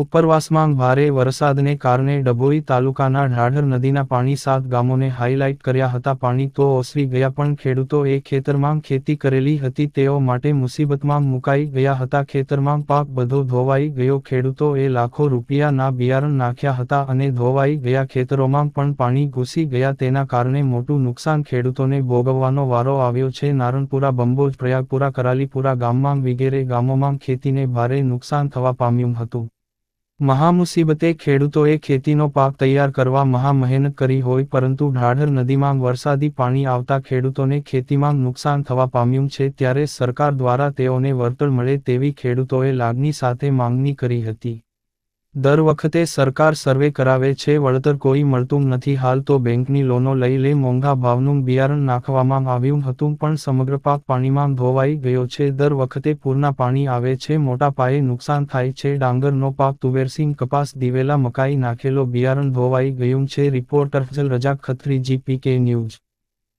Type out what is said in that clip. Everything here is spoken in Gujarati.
ઉપરવાસમાં ભારે વરસાદને કારણે ડભોઈ તાલુકાના ઢાઢર નદીના પાણી સાત ગામોને હાઇલાઇટ કર્યા હતા. પાણી તો ઓસરી ગયા, પણ ખેડૂતો એ ખેતરમાં ખેતી કરેલી હતી. તેઓ માટે મુસીબતમાં મુકાઈ ગયા હતા. ખેતરમાં પાક બધો ધોવાઈ ગયો. ખેડૂતો એ લાખો રૂપિયાના બિયારણ નાખ્યા હતા અને ધોવાઈ ગયા. ખેતરોમાં પણ પાણી ઘૂસી ગયા. તેના કારણે મોટું નુકસાન ખેડૂતોને ભોગવવાનો વારો આવ્યો છે. નારણપુરા, બંબોજ, પ્રયાગપુરા, કરાલીપુરા ગામમાં વગેરે ગામોમાં ખેતીને ભારે નુકસાન થવા પામ્યું હતું. મહામુસીબતે ખેડૂતોએ ખેતીનો પાક તૈયાર કરવા મહા મહેનત કરી હોય પરંતુ ઢાઢર નદીમાં વરસાદી પાણી આવતા ખેડૂતોને ખેતીમાં નુકસાન થવા પામ્યું છે ત્યારે સરકાર દ્વારા તેઓને વળતર મળે તેવી ખેડૂતોએ લાગણી સાથે માંગણી કરી હતી. દર વખતે સરકાર સર્વે કરાવે છે, વળતર કોઈ મળતું નથી. હાલ તો બેંકની લોનો લઈ લે મોંઘા ભાવનું બિયારણ નાખવામાં આવ્યું હતું, પણ સમગ્ર પાક પાણીમાં ધોવાઈ ગયો છે. દર વખતે પૂરના પાણી આવે છે, મોટા પાયે નુકસાન થાય છે. ડાંગરનો પાક તુવેરસિંગ કપાસ દિવેલા મકાઈ નાખેલો બિયારણ ધોવાઈ ગયું છે. Reporter Fazal Razak Khatri, GPK news.